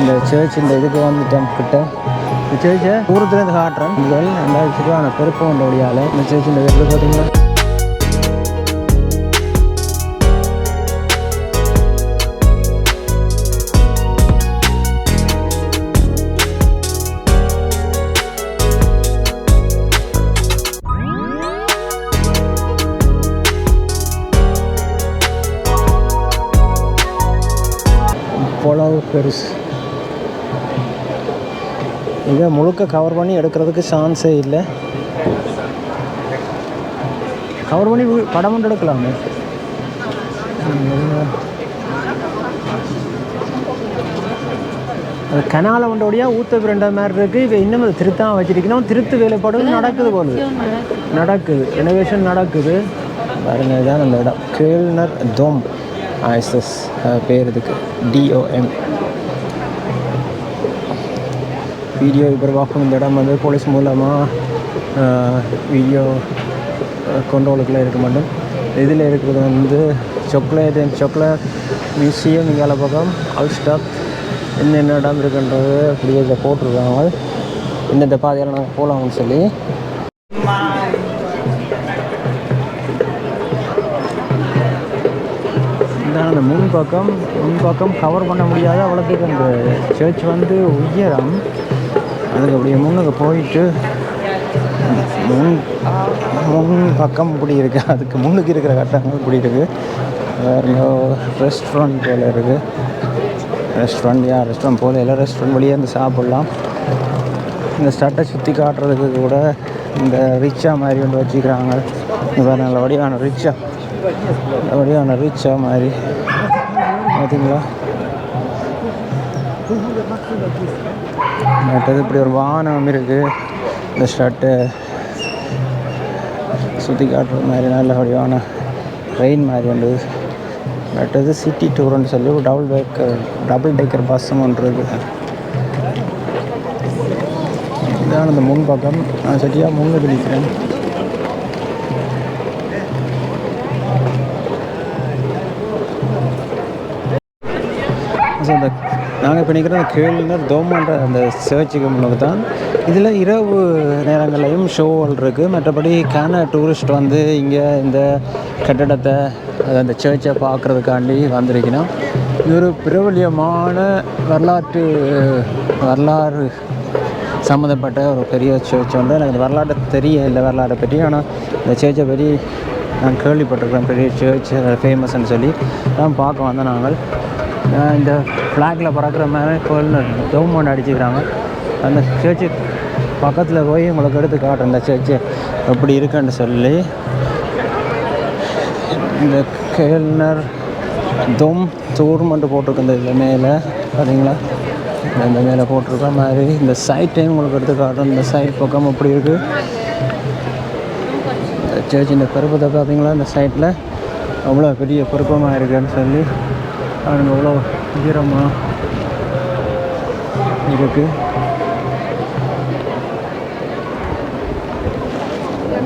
இந்த சர்ச் இந்த இதுக்கு வந்துட்டோம் கிட்ட. இந்த சர்ச்சை தூரத்துலேருந்து காட்டுறேன். முதல் ரெண்டாயிரத்தி ரூபா பெருப்பு கொண்ட ஒடியால் இந்த சர்ச் இந்த வீட்டில் பார்த்தீங்களா இவ்வளவு பெருசு. இதை முழுக்க கவர் பண்ணி எடுக்கிறதுக்கு சான்ஸே இல்லை. கவர் பண்ணி படம் மட்டும் எடுக்கலாமே. அது கனால வண்டோடியாக ஊத்த பிரண்ட மாதிரி இருக்குது இவ இன்னும் அதை திருத்தான் வச்சிருக்கணும். திருத்து வேலைப்பாடு நடக்குது போல நடக்குது. ரெனோவேஷன் நடக்குது. பாருங்க இதான் அந்த இடம். கேள்னர் தோம் ஐசஸ் பேர் இதுக்கு. டிஓஎம் வீடியோ பார்க்கும் இந்த இடம் வந்து போலீஸ் மூலமாக வீடியோ கொண்டோலுக்குள்ளே இருக்க மாட்டோம் இதில் இருக்கிறது வந்து சாக்லேட் அண்ட் சாக்லேட் மியூசியம் இங்கே பக்கம் அல்ஸ்டாக் என்னென்ன இடம் இருக்குன்றது அப்படியே இதை போட்டிருக்காங்க. இந்தந்த பாதையில் நாங்கள் போகலாம்னு சொல்லி. இதான் அந்த முன் பக்கம் முன் பக்கம் கவர் பண்ண முடியாத அவ்வளோத்துக்கு அந்த சர்ச் வந்து உயரம் அதுக்கு அப்படியே முன்னுக்கு போயிட்டு முன் முன் பக்கம் இப்படி இருக்குது அதுக்கு முன்னுக்கு இருக்கிற கட்டங்கள் இப்படி இருக்குது வேறு ரெஸ்டாரண்ட் போல் இருக்குது ரெஸ்டாரண்ட் யா ரெஸ்டாரண்ட் போல் எல்லாம் ரெஸ்டாரண்ட் வழியாக இருந்து சாப்பிட்லாம். இந்த ஸ்டட்டை சுற்றி காட்டுறதுக்கு கூட இந்த ரிச்சா மாதிரி ஒன்று வச்சுக்கிறாங்க. இந்த நல்ல வடிவான ரிச்சா. நல்ல வடிவான ரிச்சா மாதிரி. பார்த்தீங்களா மற்றது இப்படி ஒரு வானம் இருக்குது இந்த ஷர்ட்டு சுற்றி காட்டுற மாதிரி நல்ல வடிவான ட்ரெயின் மாதிரி உண்டு அடுத்தது சிட்டி டூர்னு சொல்லி ஒரு டபுள் பேக்கர் டபுள் டேக்கர் பஸ்ஸும் ஒன்று இருக்குது இதுதான் அந்த முன் பக்கம். நான் சரியாக முன்னுக்கு பிடிக்கிறேன் ஸோ அந்த நாங்கள் இப்போ நிற்கிற கேளுநர் கேள்வினர் தோமன்ற அந்த சர்ச்சுக்கு முன்னுக்கு தான். இதில் இரவு நேரங்களையும் ஷோவல் இருக்குது மற்றபடி கேன டூரிஸ்ட் வந்து இங்கே இந்த கட்டடத்தை அது அந்த சர்ச்சை பார்க்குறதுக்காண்டி வந்திருக்கணும். இது ஒரு பிரபலியமான வரலாற்று வரலாறு சம்மந்தப்பட்ட ஒரு பெரிய சர்ச் வந்து எனக்கு இந்த வரலாற்று தெரிய இல்லை வரலாற்றை பற்றி. ஆனால் இந்த சர்ச்சை பற்றி நான் கேள்விப்பட்டிருக்கிறேன். பெரிய சர்ச் ஃபேமஸ்ன்னு சொல்லி. தான் பார்க்க வந்தோம் நாங்கள். இந்த ஃப்ளாகில் பறக்கிற மாதிரி கவர்மெண்ட் அடிச்சுக்கிறாங்க. அந்த சர்ச்சு பக்கத்தில் போய் உங்களுக்கு எடுத்து காட்டுறேன். இந்த சர்ச்சு எப்படி இருக்குன்னு சொல்லி. இந்த கேள்னர் தும் தூர்மெண்ட் போட்டிருக்கு. இந்த இதில் மேலே பார்த்தீங்களா இந்த மேலே போட்டிருக்க மாதிரி. இந்த சைட் டைம் உங்களுக்கு எடுத்து காட்டுறேன். இந்த சைட் பக்கம் அப்படி இருக்குது சர்ச் இந்த பருப்பத்தை பார்த்தீங்களா இந்த சைட்டில் அவ்வளோ பெரிய பருப்பமாக இருக்குன்னு சொல்லி அவனுங்க எவ்வளோ உயரமாக இருக்குது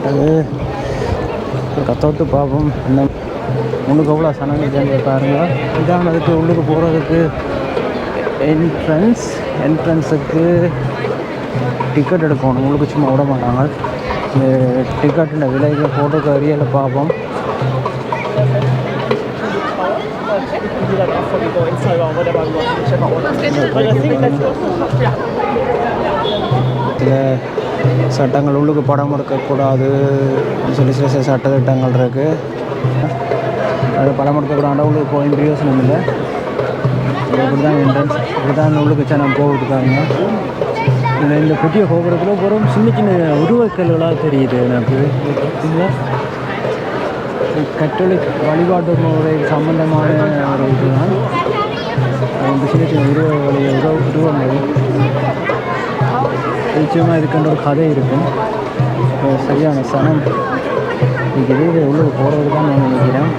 அது கத்தோட்டு பார்ப்போம் என்ன முன்னுக்கு எவ்வளோ சனங்க பாருங்க. இதான் அதுக்கு உள்ளுக்கு போகிறதுக்கு என்ட்ரன்ஸ் என்ட்ரன்ஸுக்கு டிக்கெட் எடுக்கணும். உங்களுக்கு சும்மா விட மாட்டாங்க. இந்த டிக்கெட்டின் விலைக்கு போட்டு அரியலை பார்ப்போம் சில சட்டங்கள் உள்ளுக்கு படம் எடுக்கக்கூடாது சொல்லி சில சில சட்ட திட்டங்கள் இருக்குது அது படம் எடுக்கக்கூடாது உள்ளுக்கு போய் பிரயோசனம் இல்லை. இப்படி தான் என்ட்ரன்ஸ் இப்படி தான் உள்ளுக்கு சேனல் போகிறதுக்காங்க இதில் இந்த பெரிய கோபுரத்தில் வெறும் சின்ன சின்ன உருவக்கல்களாக தெரியுது எனக்கு. கத்தோலிக் வழிபாட்டு முறை சம்பந்தமான ஒரு இதுதான் இந்த சின்ன உருவ வழிய உருவ உருவங்கள் நிச்சயமாக இருக்கின்ற ஒரு கதை இருக்கும் சரியான சனம் இன்னைக்கு இது உள்ளே போகிறது தான் நான் நினைக்கிறேன்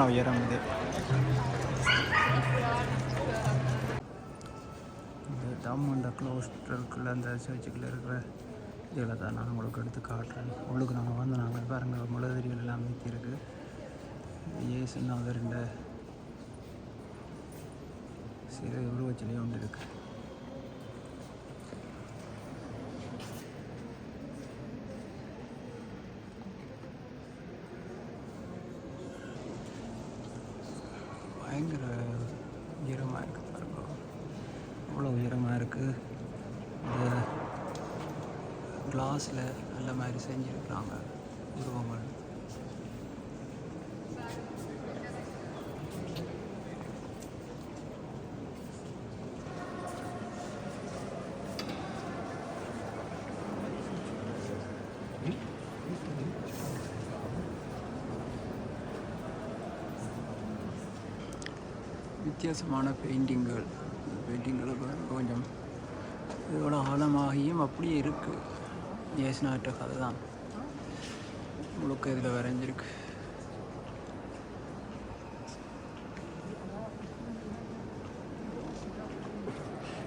தான் உயரம் இது. இந்த டாமண்ட க்ளோஸ்டருக்குள்ளே அந்த சர்ச்சுக்குள்ளே இருக்கிற இதில் தான் நான் உங்களுக்கு எடுத்து காட்டுறேன். உள்ளுக்கு நாங்கள் வந்து நாங்கள் பாருங்கள் முளதறிகள் எல்லாம் இருக்கு. ஏசுநாதர் இந்த சிறு உருவச்சிலையும் ஒன்று இருக்குது பயங்கர உயரமாக இருக்குது பாருங்க அவ்வளோ உயரமாக இருக்குது இந்த கிளாஸில் நல்ல மாதிரி செஞ்சுருக்குறாங்க உருவங்கள் வித்தியாசமான பெயிண்டிங்கள் பெயிண்டிங்கள் கொஞ்சம் இதோட ஆழமாகியும் அப்படியே இருக்குது ஏசுநாட்ட கதை தான் முழுக்க இதில் வரைஞ்சிருக்கு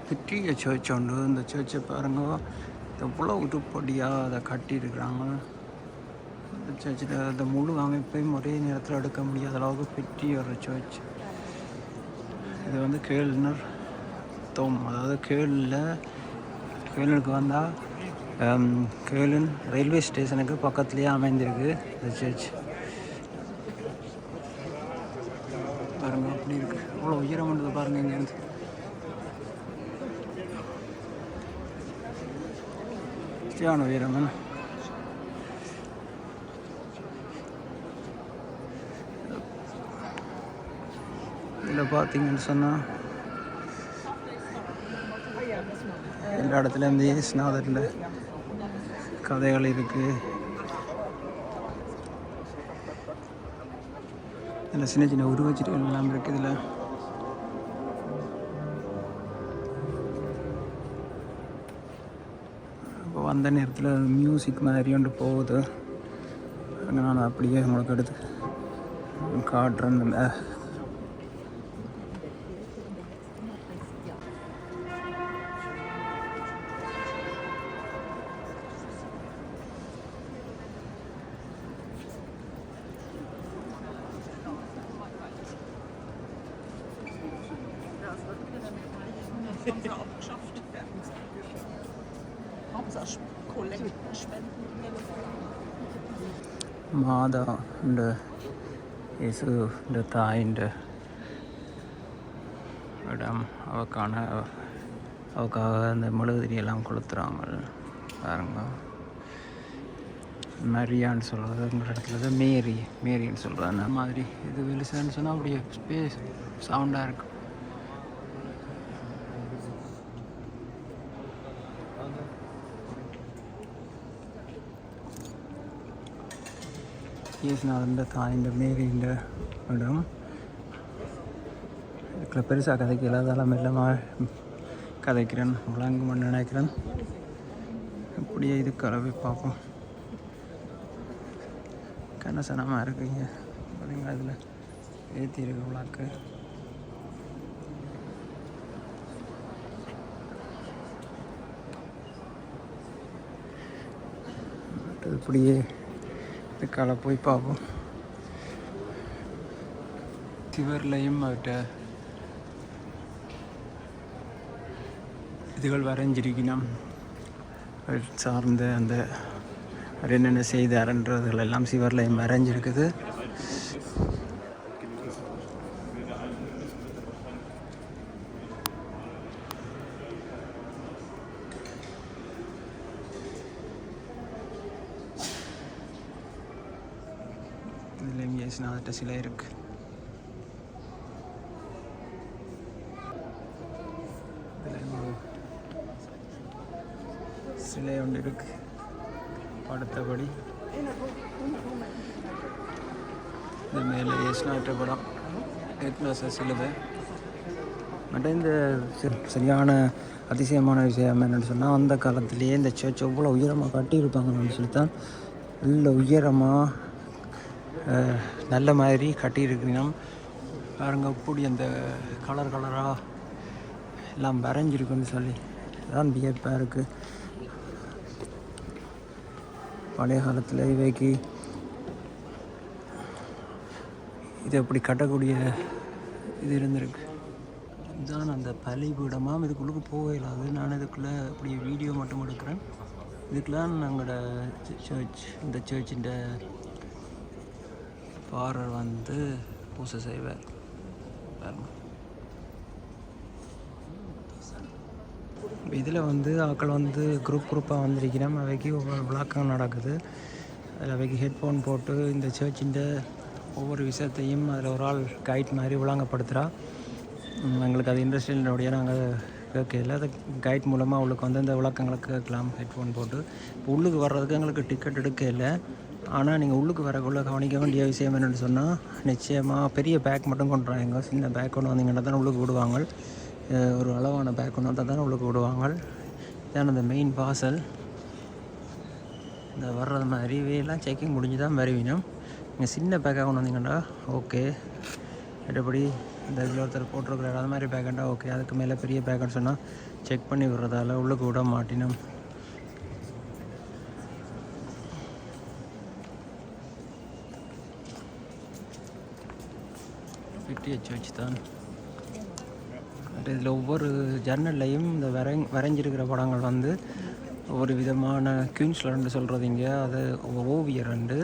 பெரிய சர்ச் உண்டு இந்த சர்ச்சை பாருங்க எவ்வளோ உருப்படியாக அதை கட்டியிருக்கிறாங்க இந்த சர்ச்சில் அந்த முழு அமைப்பையும் ஒரே நேரத்தில் எடுக்க முடியாத அளவுக்கு பெரிய ஒரு சர்ச் இது வந்து கேள்னர் தோம் அதாவது கேளில் கேளுக்கு வந்தால் கேளன் ரயில்வே ஸ்டேஷனுக்கு பக்கத்துலேயே அமைந்திருக்கு இந்த சர்ச் பாருங்க அப்படி இருக்கு. அவ்வளோ உயரம் பண்ணுறது பாருங்க இங்கேருந்து சரியான உயரம் இதில் பார்த்தீங்கன்னு சொன்னால் எல்லா இடத்துல இந்த கதைகள் இருக்குது இதில் சின்ன சின்ன உருவச்சிட்டுகள் எல்லாம் இருக்குது இதில். இப்போ வந்த நேரத்தில் மியூசிக் மாதிரி ஒன்று போகுது. அங்க நான் அப்படியே உங்களுக்கு எடுத்து காட்டுறேன் இந்த மாதா இந்த இயேசு இந்த தாயிண்ட இடம் அவக்கான அவக்காக அந்த மெழுகுதிரியெல்லாம் கொளுத்துறாங்க பாருங்க. மரியான்னு சொல்கிறதுங்கிற இடத்துல தான் மேரி மேரின்னு சொல்கிறாங்க அந்த மாதிரி இது வெளிசான்னு சொன்னால் அப்படியே ஸ்பேஸ் சவுண்டாக இருக்கும் எஸ் நான் வந்து தான் இந்த மாரி இந்த இடம் இதுக்குள்ள பெருசாக கதைக்கு இல்லாதால மெல்லமாக கதைக்கிறேன் விளங்கும் நினைக்கிறேன். அப்படியே இது கலவை பார்ப்போம். கனசனமாக இருக்குங்க. பாருங்க அதில் ஏற்றி விளாக்கு. அப்படியே இதுக்கால போய் பார்ப்போம் சிவர்லையும் அவர்கிட்ட இதுகள் வரைஞ்சிருக்கணும். அவர் சார்ந்த அந்த அவர் என்னென்ன செய்தார்ன்றதுகள் எல்லாம் சிவர்லையும் வரைஞ்சிருக்குது. இதுலேயும் இயேசுநாதர்கிட்ட சிலை இருக்கு. சிலை ஒன்று இருக்கு. படுத்தபடி. இது மேலே இயேசுநாதர்கிட்ட படம். எக்னோச சிலுவை. மற்ற இந்த சரியான அதிசயமான விஷயம் என்னென்னு சொன்னால் அந்த காலத்திலேயே இந்த சர்ச் எவ்வளோ உயரமாக கட்டியிருப்பாங்கன்னு சொல்லி தான் நல்ல உயரமாக நல்ல மாதிரி கட்டியிருக்கணும் பாருங்க இப்படி அந்த கலர் கலராக எல்லாம் வரைஞ்சிருக்குன்னு சொல்லி அதான் வியப்பாக இருக்குது பழைய காலத்தில் இவைக்கு இது எப்படி கட்டக்கூடிய இது இருந்திருக்கு. இதுதான் அந்த பலிபீடமாக இதுக்குள்ளுக்கு போக இல்லாது நான் இதுக்குள்ளே இப்படி வீடியோ மட்டும் எடுக்கிறேன். இதுக்கெல்லாம் நாங்களோட சர்ச் இந்த சர்ச்சின் ஃபாரர் வந்து பூசை செய்வார். பாருங்க. இதில் வந்து ஆக்கள் வந்து குரூப் குரூப்பாக வந்திருக்கிறோம் அவைக்கு ஒவ்வொரு விளக்கம் நடக்குது. அதில் அவைக்கு ஹெட்ஃபோன் போட்டு இந்த சர்ச்சின் ஒவ்வொரு விஷயத்தையும் அதில் ஒரு ஆள் கைட் மாதிரி விளங்கப்படுத்துகிறா எங்களுக்கு அது இண்டஸ்ட்ரியலுடைய நாங்கள் கேட்கல. அது கைட் மூலமாக அவளுக்கு வந்து இந்த விளக்கங்களை கேட்கலாம். ஹெட்ஃபோன் போட்டு. இப்போ உள்ளுக்கு வர்றதுக்கு எங்களுக்கு டிக்கெட் எடுக்க இல்லை ஆனால் நீங்கள் உள்ளுக்கு வரக்குள்ளே கவனிக்க வேண்டிய விஷயம் என்னென்னு சொன்னால் நிச்சயமாக பெரிய பேக் மட்டும் கொண்டு வராங்க சின்ன பேக் கொண்டு வந்தீங்கன்னா தான் உள்ளுக்கு விடுவாங்க. ஒரு அளவான பேக் கொண்டு வந்தால் தானே உள்ளுக்கு விடுவாங்க. இதான் அந்த மெயின் வாசல் இந்த வர்றது மாதிரி எல்லாம் செக்கிங் முடிஞ்சு தான் வருவினோம். நீங்கள் சின்ன பேக்காக கொண்டு வந்தீங்கன்னா ஓகே மற்றபடி இந்த இதில் ஒருத்தர் போட்டிருக்கிறார் அது மாதிரி பேக்கண்டா ஓகே அதுக்கு மேலே பெரிய பேக்கெட் சொன்னால் செக் பண்ணி விடுறதால உள்ளுக்கு விட மாட்டினோம். ஃபிஃப்டி வச்சு தான் இதில் ஒவ்வொரு ஜன்னல்லையும் இந்த வரை வரைஞ்சிருக்கிற படங்கள் வந்து ஒவ்வொரு விதமான குயின்ஸ்லாண்டு சொல்கிறது இங்கே அது ஓவியர் ரெண்டு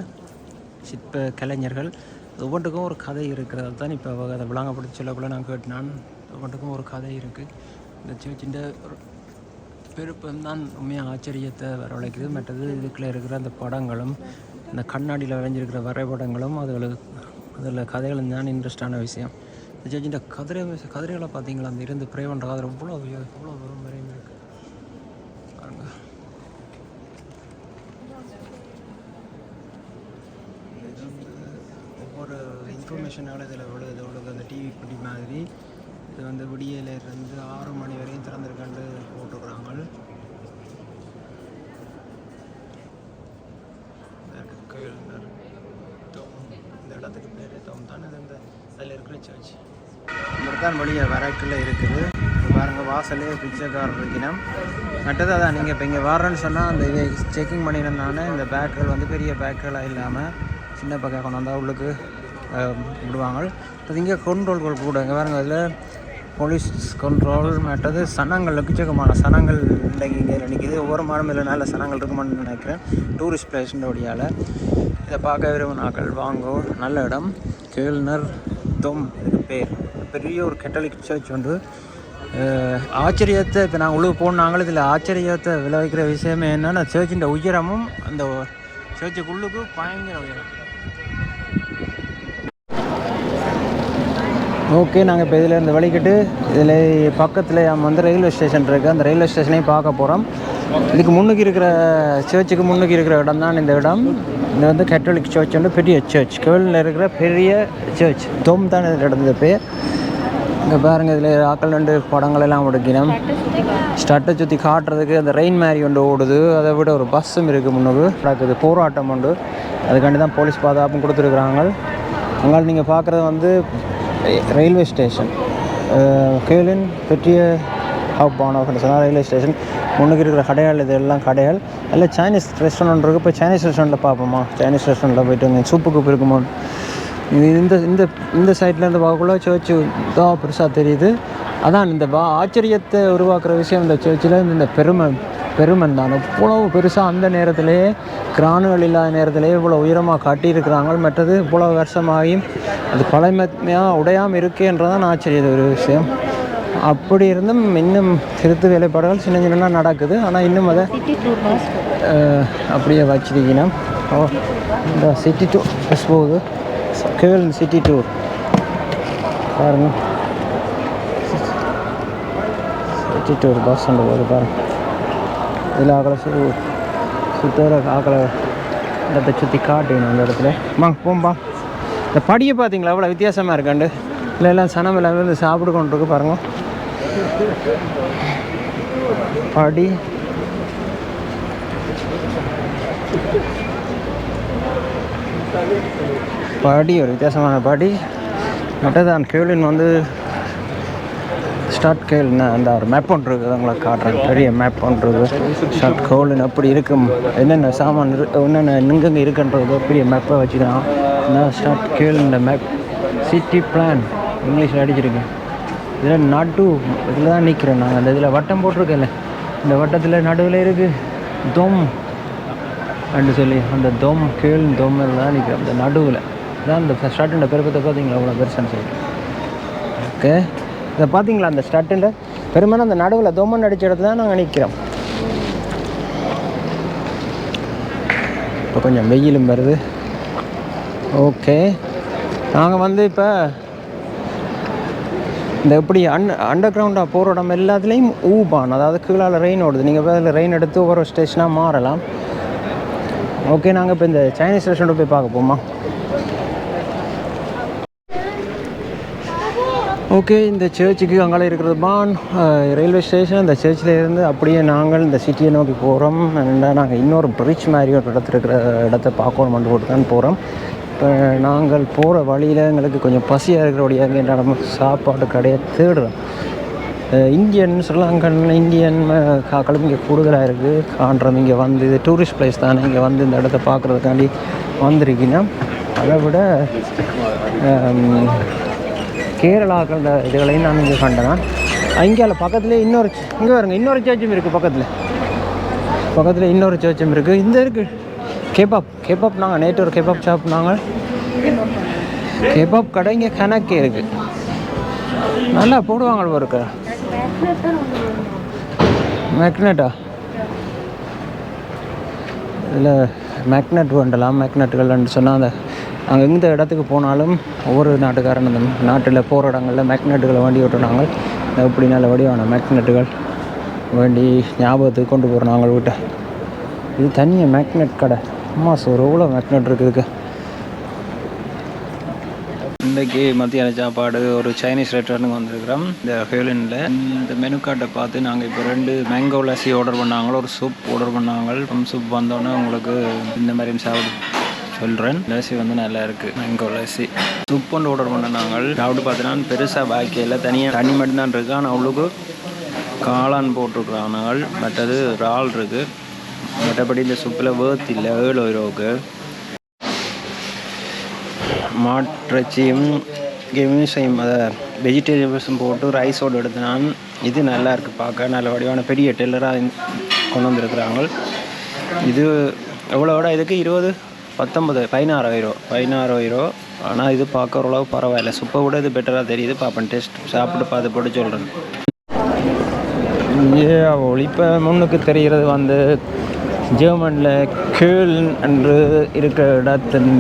சிற்ப கலைஞர்கள். ஒவ்வொன்றுக்கும் ஒரு கதை இருக்கிறது தான் இப்போ அதை விளாங்கப்படுத்தி சொல்லக்குள்ள நான் கேட்டினான் ஒவ்வொன்றுக்கும் ஒரு கதை இருக்குது இந்த சர்ச்சின் பெருப்பம்தான் உண்மையாக ஆச்சரியத்தை வரவழைக்குது. மற்றது இதுக்குள்ளே இருக்கிற அந்த படங்களும் இந்த கண்ணாடியில் வரைஞ்சிருக்கிற வரைபடங்களும் அதுகளுக்கு அதில் கதைகள் தான் இன்ட்ரெஸ்டான விஷயம். இந்த ஜட்ஜின் கதிரை கதிரைகளை பார்த்தீங்களா? அந்த இருந்து ப்ரே பண்ணுற கதிரை எவ்வளோ எவ்வளோ தூரம் வரையும் இருக்குது பாருங்க இது வந்து ஒவ்வொரு இன்ஃபர்மேஷனால இதில் விழுது விழுது. அந்த டிவி பிடி மாதிரி. இது வந்து விடியலேருந்து ஆறு மணி வரையும் திறந்திருக்காண்டு போட்டுக்கிறாங்க இந்த இருக்கு கோயில் இந்த இருக்கு. தோம். இந்த இடத்துக்கு பேர் தோம் தானே இது இந்த அதில் இருக்கிற சர்ச் இப்படித்தான் வழியை வரக்குள்ள இருக்குது. பாருங்கள் வாசலே பிச்சைக்காரர் இருக்கணும் மற்றது அதான் நீங்கள் இப்போ இங்கே வர்றேன்னு சொன்னால் அந்த இதை செக்கிங் பண்ணினதுனால இந்த பேக்குகள் வந்து பெரிய பேக்குகளாக இல்லாமல் சின்ன பேக்காக கொண்டு வந்தால் உள்ளுக்கு விடுவாங்க. அது இங்கே கண்ட்ரோல்கள் கூட. இங்கே பாருங்கள் அதில் போலீஸ் கண்ட்ரோல் மற்றது சனங்கள் எக்கச்சக்கமான சனங்கள் இன்றைக்கு இங்கே நிற்கிது ஒவ்வொரு மாதம் இல்லை நல்ல சனங்கள் இருக்குமான்னு நினைக்கிறேன். டூரிஸ்ட் பிளேஸ்ன்றபடியால் இதை பார்க்க விரும்பினாக்கள் வாங்கோ. நல்ல இடம். கேள்னர் தொம் இதுக்கு பேர். பெரிய ஒரு கெட்டலிக் சர்ச் வந்து ஆச்சரியத்தை இப்போ நாங்கள் உள்ளே போனாங்களே இதில் ஆச்சரியத்தை விளைவிக்கிற விஷயமே என்னன்னா சர்ச்சின் உயரமும் அந்த சர்ச்சுக்குள்ளுக்கு பயங்கர உயரம். ஓகே நாங்கள் இப்போ இதில் இருந்து வழிக்கிட்டு இதில் பக்கத்தில் வந்து ரயில்வே ஸ்டேஷன் இருக்குது அந்த ரயில்வே ஸ்டேஷனையும் பார்க்க போகிறோம் இதுக்கு முன்னுக்கு இருக்கிற சர்ச்சுக்கு முன்னுக்கு இருக்கிற இடம் தான் இந்த இடம். இது வந்து கேட்டலிக் சர்ச் வந்து பெரிய சர்ச் கோவிலில் இருக்கிற பெரிய சர்ச் தோம் தான் இதில் இடந்த பேர் இங்கே பாருங்கள் இதில் ஆக்கள் ரெண்டு படங்கள் எல்லாம் முடிக்கணும் ஸ்டட்டை சுற்றி காட்டுறதுக்கு அந்த ரெயின் மாதிரி ஒன்று ஓடுது. அதை விட ஒரு பஸ்ஸும் இருக்குது முன்னுக்கு. நடக்குது போராட்டம் உண்டு. அதுக்காண்டி தான் போலீஸ் பாதுகாப்பும் கொடுத்துருக்குறாங்க. அங்கே நீங்கள் பார்க்குறது வந்து ரயில்வே ஸ்டேஷன் கேலின் பெரிய ஹப் ஆன் ஆஃப் சொன்னால் ரயில்வே ஸ்டேஷன் முன்னுக்கு இருக்கிற கடைகள் இது எல்லாம் கடைகள் எல்லாம் சைனீஸ் ரெஸ்டாரண்ட் இருக்குது இப்போ சைனீஸ் ரெஸ்டாரண்ட்டில் பார்ப்போமா? சைனீஸ் ரெஸ்டாரண்ட்டில் போயிட்டு வந்து சூப்புக்கு இருக்குமோ? இது இந்த இந்த இந்த சைட்லேருந்து பார்க்கக்குள்ள சர்ச்சு தான் பெருசாக தெரியுது. அதான் இந்த வா ஆச்சரியத்தை உருவாக்குற விஷயம் இந்த சர்ச்சில் இந்த பெருமை பெருமை தான். இவ்வளவு பெருசாக அந்த நேரத்திலே கிரானுகள் இல்லாத நேரத்திலே இவ்வளோ உயரமாக காட்டியிருக்கிறாங்க. மற்றது இவ்வளோ வருஷமாகியும் அது பழமையாக உடையாமல் இருக்கேன்றதான் ஆச்சரியது ஒரு விஷயம். அப்படி இருந்தும் இன்னும் திருத்து வேலைப்பாடுகள் சின்ன சின்னதாக நடக்குது. ஆனால் இன்னும் அதை அப்படியே வச்சிருக்கணும். ஓ இந்த சிட்டி டூர் பஸ் போகுது. கேள் சிட்டி டூர் பாருங்க. சிட்டி டூர் பஸ் ஒன்று போகுது பாருங்க. இதில் ஆக்களை சு சுத்தர ஆக்களை இடத்தை சுற்றி காட்டுக்கணும் அந்த இடத்துல. வாங்க போம்பா இந்த படியை பார்த்தீங்களா? அவ்வளோ வித்தியாசமாக இருக்காண்டு. இல்லை எல்லாம் சனம் எல்லாமே வந்து சாப்பிட்டு கொண்டு இருக்கு பாருங்க. படி படி ஒரு வித்தியாசமான பாடி தான் கேளின் வந்து ஸ்டார்ட் கேள்னா அந்த ஒரு மேப் ஒன்று இருக்குது உங்களுக்கு காட்டுறேன். பெரிய மேப் ஒன்று இருக்குது. ஸ்டார்ட் கோலின் அப்படி இருக்கும்? என்னென்ன சாமான் இரு என்னென்ன எங்கெங்கே இருக்குன்றது பெரிய மேப்பை வச்சுக்கலாம். நான் ஸ்டார்ட் கேள் இந்த மேப் சிட்டி பிளான் இங்கிலீஷில் அடிச்சிருக்கேன். இதில் நடு இதில் தான் நிற்கிறோம் நாங்கள் அந்த இதில் வட்டம் போட்டிருக்கேன்ல. இந்த வட்டத்தில் நடுவில் இருக்குது தோம் அப்படின்னு சொல்லி அந்த தோம் கீழ் தொம்மில் தான் நிற்கிறோம் அந்த நடுவில். தான் இந்த ஸ்டார்ட்டுன்ற பெருப்பத்தை பார்த்தீங்களா? அவ்வளோ பெருசான்னு சொல்லி. ஓகே. இதை பார்த்தீங்களா? அந்த ஸ்டார்ட்டுன்ற பெரும்பாலும் அந்த நடுவில் தோமன் அடித்த இடத்துல தான் நாங்கள் நிற்கிறோம். இப்போ கொஞ்சம் வெயிலும் வருது. ஓகே. நாங்கள் வந்து இப்போ இந்த எப்படி அன் அண்டர் கிரவுண்டாக போகிற இடம் எல்லாத்துலேயும் ஊபான் அதாவது கீழால் ரெயின் ஓடுது. நீங்கள் அதில் ரெயின் எடுத்து ஒவ்வொரு ஸ்டேஷனாக மாறலாம். ஓகே நாங்கள் இப்போ இந்த சைனீஸ் ரெஸ்டாரண்ட் போய் பார்க்க போமா? ஓகே இந்த சர்ச்சுக்கு அங்கால இருக்கிறது பான் ரயில்வே ஸ்டேஷன் இந்த சர்ச்சில் இருந்து அப்படியே நாங்கள் இந்த சிட்டியை நோக்கி போகிறோம் நாங்கள் இன்னொரு பிரிட்ஜ் மாதிரி ஒரு இடத்துல இருக்கிற இடத்த பார்க்கணும் போட்டு தான் போகிறோம் இப்போ நாங்கள் போகிற வழியில் எங்களுக்கு கொஞ்சம் பசியாக இருக்கிறோடைய எங்கே நம்ம சாப்பாடு கடையை தேடுறோம். இந்தியன் ஸ்ரீலங்கன் இந்தியன் காக்களும் இங்கே கூடுதலாக இருக்குது காண்றோம் இங்கே வந்து இது டூரிஸ்ட் பிளேஸ் தானே இங்கே வந்து இந்த இடத்த பார்க்குறதுக்காண்டி வந்திருக்கீங்கன்னா அதை விட கேரளாக்கள் இதுகளையும் நான் இங்கே கண்டேன். இங்கே பக்கத்துலேயே இன்னொரு இங்கே வருங்க இன்னொரு சர்ச்சும் இருக்குது பக்கத்தில். பக்கத்தில் இன்னொரு சர்ச்சும் இருக்குது இந்த இருக்குது கேபாப் கேபாப் நாங்கள் நேற்று ஒரு கேபாப் ஷாப் நாங்கள் கேபாப் கடை இங்கே கணக்கே இருக்குது நல்லா போடுவாங்க ஒருக்க மேக்னெட்டா இல்லை மேக்னெட் வேண்டலாம் மேக்னெட்டுகள்னு சொன்னால் அந்த அங்கே எந்த இடத்துக்கு போனாலும் ஒவ்வொரு நாட்டுக்காரன் அந்த நாட்டில் போகிற இடங்களில் மேக்னெட்டுகளை வண்டி விட்டுனாங்க இப்படி நல்ல வடிவான மேக்னெட்டுகள் வேண்டி ஞாபகத்துக்கு கொண்டு போகிறோம் நாங்கள் வீட்டை. இது தனியாக மேக்னெட் கடை. அம்மா சோறு எவ்வளோ மேக்னெட் இருக்குதுக்கு. இன்றைக்கி மத்தியான சாப்பாடு ஒரு சைனீஸ் ரெஸ்டாரண்ட்டுக்கு வந்திருக்கிறோம். இந்த ஹேலினில் இந்த மெனு கார்டை பார்த்து நாங்கள் இப்போ ரெண்டு மேங்கோ லஸ்ஸி ஆர்டர் பண்ணாங்க. ஒரு சூப் ஆர்டர் பண்ணாங்க. ப்ளம் சூப் வந்தோடனே உங்களுக்கு இந்த மாதிரி சாப்பிடு சொல்கிறேன் லஸ்ஸி வந்து நல்லா இருக்குது மேங்கோ லஸ்ஸி சூப் ஒன்று ஆர்டர் பண்ண நாங்கள் சாப்பிட்டு பார்த்தீங்கன்னா பெருசாக பாக்கி இல்லை. தனியாக தண்ணி மட்டும்தான் இருக்குது ஆனால் அவ்வளோக்கு காளான் போட்டிருக்கிறாங்க. மற்றது இறால் இருக்குது மற்றபடி இந்த சூப்பில் வேர்த் இல்லை ஏழு ரூபாவுக்கு மாட்டிறைச்சியும் கெமிசையும் அதை வெஜிடேரியன்ஸும் போட்டு ரைஸோடு எடுத்தினான் இது நல்லா இருக்குது பார்க்க நல்ல வடிவான பெரிய டெல்லராக கொண்டு வந்திருக்கிறாங்க இது எவ்வளோட இதுக்கு இருபது பத்தொம்பது பதினாறாயிரம் பதினாறாயிரம் ஆனால் இது பார்க்க ஓரளவு பரவாயில்ல சுப்பை விட இது பெட்டராக தெரியுது பார்ப்பேன் டேஸ்ட் சாப்பிட்டு பார்த்து போட்டு சொல்கிறேன் இப்போ முன்னுக்கு தெரிகிறது வந்து ஜெர்மனில் கீழ் என்று இருக்கிற இடத்தின்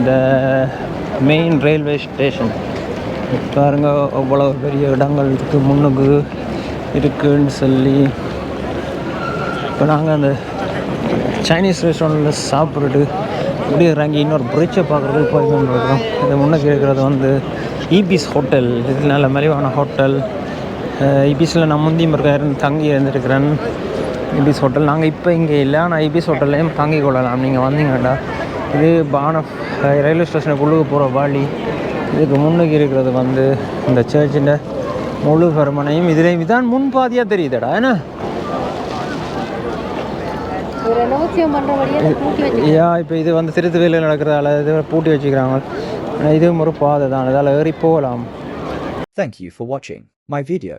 மெயின் ரயில்வே ஸ்டேஷன் பாருங்க அவ்வளோ பெரிய இடங்கள் இருக்குது முன்னுக்கு இருக்குன்னு சொல்லி. இப்போ நாங்கள் அந்த சைனீஸ் ரெஸ்டாரண்ட்டில் சாப்பிட்டுட்டு இப்படியே இறங்கி இன்னொரு பிரிட்ஜை பார்க்குறதுக்கு போய் கொண்டிருக்கிறோம் இது முன்னுக்கு இருக்கிறது வந்து ஈபிஸ் ஹோட்டல் இது நல்ல மலிவான ஹோட்டல் ஈபிஸில் நான் முந்தியும் இருக்க தங்கி இருந்திருக்கிறேன். IPS hotel. நாங்கள் இப்போ இங்கே இல்லை. ஆனால் ஐபிஎஸ் ஹோட்டல்லையும் தங்கி கொள்ளலாம். நீங்கள் வந்தீங்கடா இது பானஃப் ரயில்வே ஸ்டேஷனுக்கு உள்ளுக்கு போகிற வாலி இதுக்கு முன்னுக்கு இருக்கிறது வந்து இந்த சர்ச்சிൻ്റെ முழு பருமனையும் இதுலேயும் இதான் முன்பாதியாக தெரியுதுடா. என்ன? ஐயா இப்போ இது வந்து திருத்துவேலியில் நடக்கிறதால இது பூட்டி வச்சுக்கிறாங்க. ஆனால் இதுவும் ஒரு பாதை தான் அதால் ஏறி போகலாம். Thank you for watching my video.